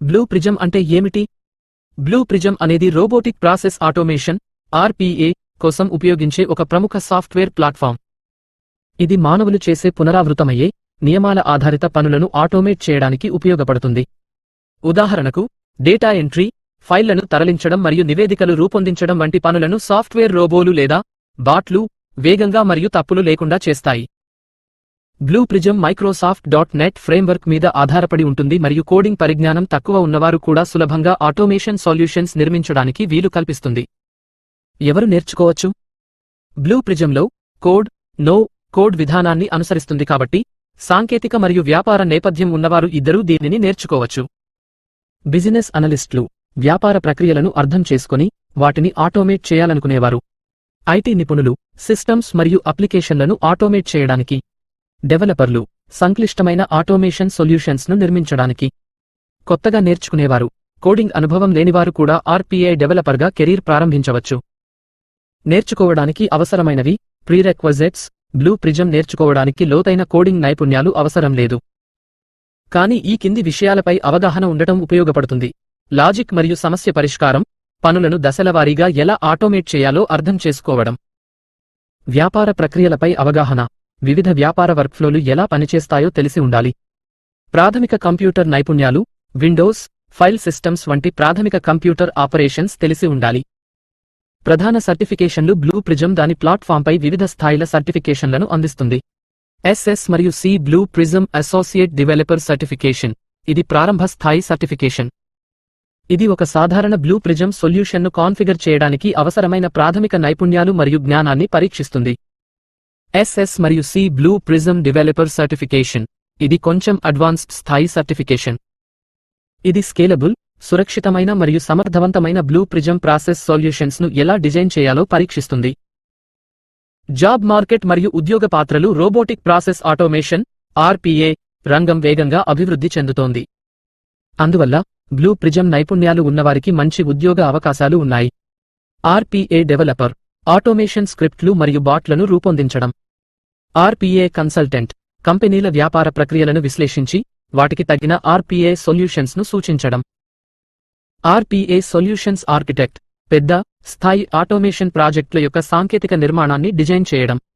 Blue prism అంటే ఏమిటి? Blue prism అనేది రోబోటిక్ ప్రాసెస్ ఆటోమేషన్ ఆర్పీఏ కోసం ఉపయోగించే ఒక ప్రముఖ సాఫ్ట్వేర్ ప్లాట్ఫామ్. ఇది మానవులు చేసే పునరావృతమయ్యే నియమాల ఆధారిత పనులను ఆటోమేట్ చేయడానికి ఉపయోగపడుతుంది. ఉదాహరణకు డేటా ఎంట్రీ ఫైళ్ళను తరలించడం మరియు నివేదికలు రూపొందించడం వంటి పనులను సాఫ్ట్వేర్ రోబోలు లేదా బాట్లు వేగంగా మరియు తప్పులు లేకుండా చేస్తాయి. Blue prism Microsoft dot net framework మీద ఆధారపడి ఉంటుంది మరియు కోడింగ్ పరిజ్ఞానం తక్కువ ఉన్నవారు కూడా సులభంగా ఆటోమేషన్ సొల్యూషన్స్ నిర్మించడానికి వీలు కల్పిస్తుంది. ఎవరు నేర్చుకోవచ్చు? బ్లూ ప్రిజంలో కోడ్ నో కోడ్ విధానాన్ని అనుసరిస్తుంది కాబట్టి సాంకేతిక మరియు వ్యాపార నేపథ్యం ఉన్నవారు ఇద్దరూ దీనిని నేర్చుకోవచ్చు. బిజినెస్ అనలిస్టులు వ్యాపార ప్రక్రియలను అర్థం చేసుకొని వాటిని ఆటోమేట్ చేయాలనుకునేవారు. ఐటీ నిపుణులు సిస్టమ్స్ మరియు అప్లికేషన్లను ఆటోమేట్ చేయడానికి డెవలపర్లు సంక్లిష్టమైన ఆటోమేషన్ సొల్యూషన్స్ను నిర్మించడానికి కొత్తగా నేర్చుకునేవారు. కోడింగ్ అనుభవం లేనివారు కూడా ఆర్పీఐ డెవలపర్గా కెరీర్ ప్రారంభించవచ్చు. నేర్చుకోవడానికి అవసరమైనవి ప్రీరెక్వజెట్స్ బ్లూ ప్రిజం నేర్చుకోవడానికి లోతైన కోడింగ్ నైపుణ్యాలు అవసరం లేదు. కానీ ఈ కింది విషయాలపై అవగాహన ఉండటం ఉపయోగపడుతుంది. లాజిక్ మరియు సమస్య పరిష్కారం పనులను దశలవారీగా ఎలా ఆటోమేట్ చేయాలో అర్థం చేసుకోవడం. వ్యాపార ప్రక్రియలపై అవగాహన. వివిధ వ్యాపార వర్క్ఫ్లోలు ఎలా పనిచేస్తాయో తెలిసి ఉండాలి. ప్రాథమిక కంప్యూటర్ నైపుణ్యాలు విండోస్ ఫైల్ సిస్టమ్స్ వంటి ప్రాథమిక కంప్యూటర్ ఆపరేషన్స్ తెలిసి ఉండాలి. ప్రధాన సర్టిఫికేషన్లు బ్లూ ప్రిజం దాని ప్లాట్ఫామ్పై వివిధ స్థాయిల సర్టిఫికేషన్లను అందిస్తుంది. ఎస్ఎస్ మరియు C blue prism associate developer certification. ఇది ప్రారంభ స్థాయి సర్టిఫికేషన్. ఇది ఒక సాధారణ బ్లూ ప్రిజం సొల్యూషన్ను కాన్ఫిగర్ చేయడానికి అవసరమైన ప్రాథమిక నైపుణ్యాలు మరియు జ్ఞానాన్ని పరీక్షిస్తుంది. ఎస్ఎస్ మరియు C blue prism developer certification ఇది కొంచెం అడ్వాన్స్డ్ స్థాయి సర్టిఫికేషన్ ఇది స్కేలబుల్ సురక్షితమైన మరియు సమర్థవంతమైన బ్లూ ప్రిజం ప్రాసెస్ సొల్యూషన్స్ను ఎలా డిజైన్ చేయాలో పరీక్షిస్తుంది. జాబ్ మార్కెట్ మరియు ఉద్యోగ పాత్రలు రోబోటిక్ ప్రాసెస్ ఆటోమేషన్ ఆర్పిఏ రంగం వేగంగా అభివృద్ధి చెందుతోంది. అందువల్ల బ్లూ ప్రిజం నైపుణ్యాలు ఉన్నవారికి మంచి ఉద్యోగ అవకాశాలు ఉన్నాయి. ఆర్పిఏ డెవలపర్ ఆటోమేషన్ స్క్రిప్ట్లు మరియు బాట్లను రూపొందించడం. ఆర్పీఏ కన్సల్టెంట్ కంపెనీల వ్యాపార ప్రక్రియలను విశ్లేషించి వాటికి తగిన ఆర్పీఏ సొల్యూషన్స్ను సూచించడం. ఆర్పీఏ సొల్యూషన్స్ ఆర్కిటెక్ట్ పెద్ద స్థాయి ఆటోమేషన్ ప్రాజెక్టుల యొక్క సాంకేతిక నిర్మాణాన్ని డిజైన్ చేయడం.